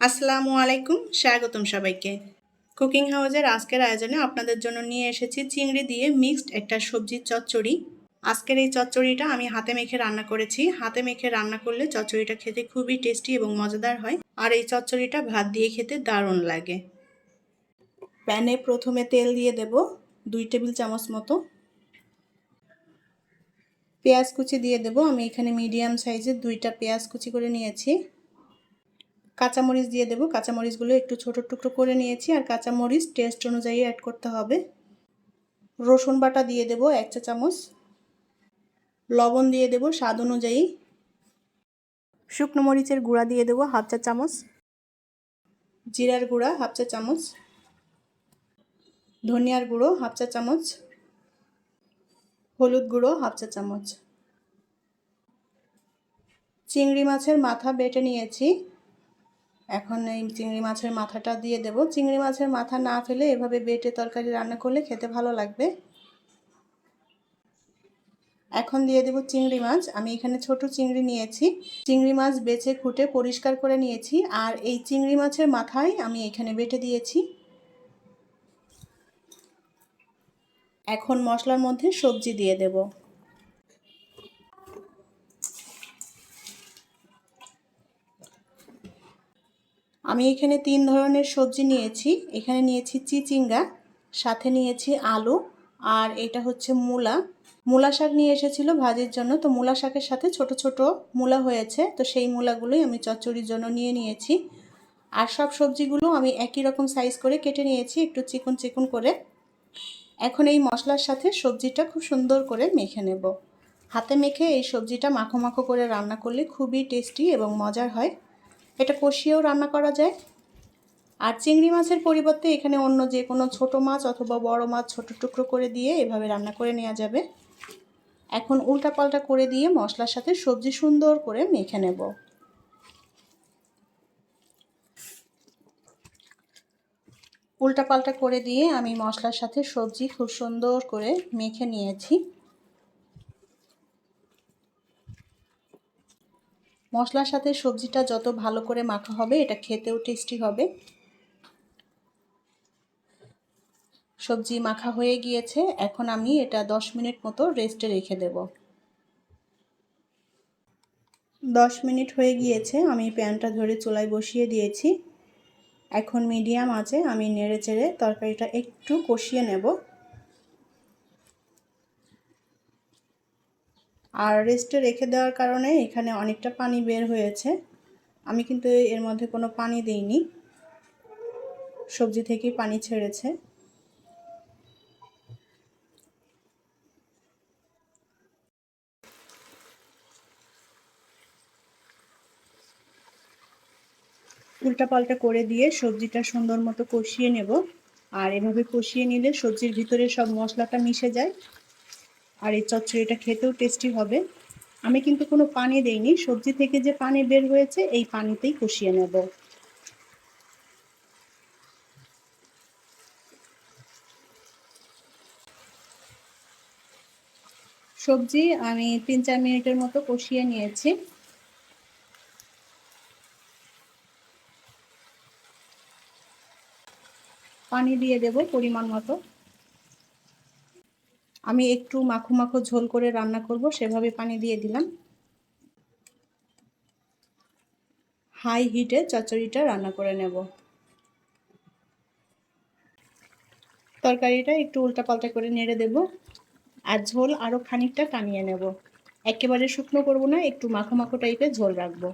আসসালামু আলাইকুম, স্বাগতম সবাইকে। কুকিং হাউসের আজকের আয়োজনে আপনাদের জন্য নিয়ে এসেছি চিংড়ি দিয়ে মিক্সড একটা সবজির চচ্চড়ি। আজকের এই চচ্চড়িটা আমি হাতে মেখে রান্না করেছি। হাতে মেখে রান্না করলে চচ্চড়িটা খেতে খুবই টেস্টি এবং মজাদার হয়। আর এই চচ্চড়িটা ভাত দিয়ে খেতে দারুণ লাগে। প্যানে প্রথমে তেল দিয়ে দেব, দুই টেবিল চামচ মতো। পেঁয়াজ কুচি দিয়ে দেব। আমি এখানে মিডিয়াম সাইজের দুইটা পেঁয়াজ কুচি করে নিয়েছি। কাঁচামরিচ দিয়ে দেবো। কাঁচামরিচগুলো একটু ছোটো টুকরো করে নিয়েছি আর কাঁচামরিচ টেস্ট অনুযায়ী অ্যাড করতে হবে। রসুন বাটা দিয়ে দেবো এক চা চামচ। লবণ দিয়ে দেবো স্বাদ অনুযায়ী। শুকনো মরিচের গুঁড়া দিয়ে দেবো হাফ চা চামচ। জিরার গুঁড়া হাফ চা চামচ। ধনিয়ার গুঁড়ো হাফ চা চামচ। হলুদ গুঁড়ো হাফ চা চামচ। চিংড়ি মাছের মাথা বেটে নিয়েছি। এখন এই চিংড়ি মাছের মাথাটা দিয়ে দেব। চিংড়ি মাছের মাথা না ফেলে এভাবে বেটে তরকারি রান্না করলে খেতে ভালো লাগবে। এখন দিয়ে দেব চিংড়ি মাছ। আমি এখানে ছোট চিংড়ি নিয়েছি। চিংড়ি মাছ বেছে খুঁটে পরিষ্কার করে নিয়েছি। আর এই চিংড়ি মাছের মাথায় আমি এখানে বেটে দিয়েছি। এখন মশলার মধ্যে সবজি দিয়ে দেব। আমি এখানে তিন ধরনের সবজি নিয়েছি। এখানে নিয়েছি চিচিঙ্গা, সাথে নিয়েছি আলু, আর এটা হচ্ছে মূলা। মূলা শাক নিয়ে এসেছিল ভাজির জন্য, তো মূলা শাকের সাথে ছোট ছোট মূলা হয়েছে, তো সেই মূলাগুলোই আমি চচ্চড়ির জন্য নিয়ে নিয়েছি। আর সব সবজিগুলো আমি একই রকম সাইজ করে কেটে নিয়েছি, একটু চিকন চিকন করে। এখন এই মশলার সাথে সবজিটা খুব সুন্দর করে মেখে নেব। হাতে মেখে এই সবজিটা মাখো মাখো করে রান্না করলে খুবই টেস্টি এবং মজার হয়। এটা কষিয়েও রান্না করা যায়। আর চিংড়ি মাছের পরিবর্তে এখানে অন্য যে কোনো ছোট মাছ অথবা বড় মাছ ছোট টুকরো করে দিয়ে এভাবে রান্না করে নেওয়া যাবে। এখন উল্টা পাল্টা করে দিয়ে মশলার সাথে সবজি সুন্দর করে মেখে নেব। উল্টা পাল্টা করে দিয়ে আমি মশলার সাথে সবজি খুব সুন্দর করে মেখে নিয়েছি। মশলার সাথে সবজিটা যত ভালো করে মাখা হবে, এটা খেতেও টেস্টি হবে। সবজি মাখা হয়ে গিয়েছে, এখন আমি এটা দশ মিনিট মতো রেস্টে রেখে দেব। দশ মিনিট হয়ে গিয়েছে, আমি প্যানটা ধরে চুলায় বসিয়ে দিয়েছি। এখন মিডিয়াম আছে, আমি নেড়ে চেড়ে তরকারিটা একটু কষিয়ে নেব। আর রেস্টে রেখে দেওয়ার কারণে এখানে অনেকটা পানি বের হয়েছে। আমি কিন্তু এর মধ্যে কোনো পানি দিইনি। সবজি থেকেই পানি ছেড়েছে। উল্টাপাল্টা করে দিয়ে সবজিটা সুন্দর মতো কষিয়ে নেব। আর এভাবে কষিয়ে নিলে সবজির ভিতরে সব মশলাটা মিশে যায়। আর এই চচ্চড়িটা খেতেও টেস্টি হবে। আমি কিন্তু কোনো পানি দেইনি, সবজি থেকে যে পানি বের হয়েছে, এই পানিতেই কষিয়ে নেব। সবজি আমি তিন চার মিনিটের মতো কষিয়ে নিয়েছি। পানি দিয়ে দেব পরিমাণ মতো। আমি একটু মাখো মাখো ঝোল করে রান্না করব, সেভাবে পানি দিয়ে দিলাম। হাই হিটে চচ্চড়িটা রান্না করে নেব। তরকারিটা একটু উল্টাপাল্টা করে নেড়ে দেব আর ঝোল আরও খানিকটা টানিয়ে নেব। একেবারে শুকনো করব না, একটু মাখো মাখো টাইপের ঝোল রাখব।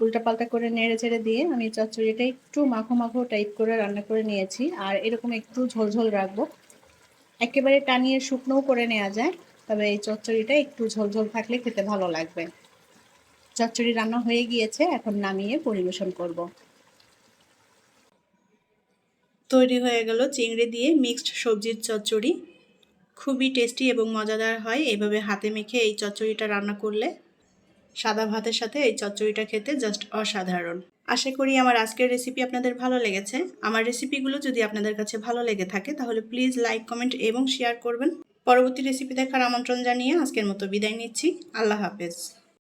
উল্টাপাল্টা করে নেড়ে চেড়ে দিয়ে আমি চচ্চড়িটা একটু মাখো মাখো টাইপ করে রান্না করে নিয়েছি। আর এরকম একটু ঝোলঝোল রাখব। একেবারে টানিয়ে শুকনোও করে নেওয়া যায়, তবে এই চচ্চড়িটা একটু ঝোলঝোল থাকলে খেতে ভালো লাগবে। চচ্চড়ি রান্না হয়ে গিয়েছে, এখন নামিয়ে পরিবেশন করব। তৈরি হয়ে গেল চিংড়ি দিয়ে মিক্সড সবজির চচ্চড়ি। খুবই টেস্টি এবং মজাদার হয় এভাবে হাতে মেখে এই চচ্চড়িটা রান্না করলে। সাদা ভাতের সাথে এই চচ্চড়িটা খেতে জাস্ট অসাধারণ। আশা করি আমার আজকের রেসিপি আপনাদের ভালো লেগেছে। আমার রেসিপিগুলো যদি আপনাদের কাছে ভালো লেগে থাকে, তাহলে প্লিজ লাইক কমেন্ট এবং শেয়ার করবেন। পরবর্তী রেসিপি দেখার আমন্ত্রণ জানিয়ে আজকের মতো বিদায় নিচ্ছি। আল্লাহ হাফেজ।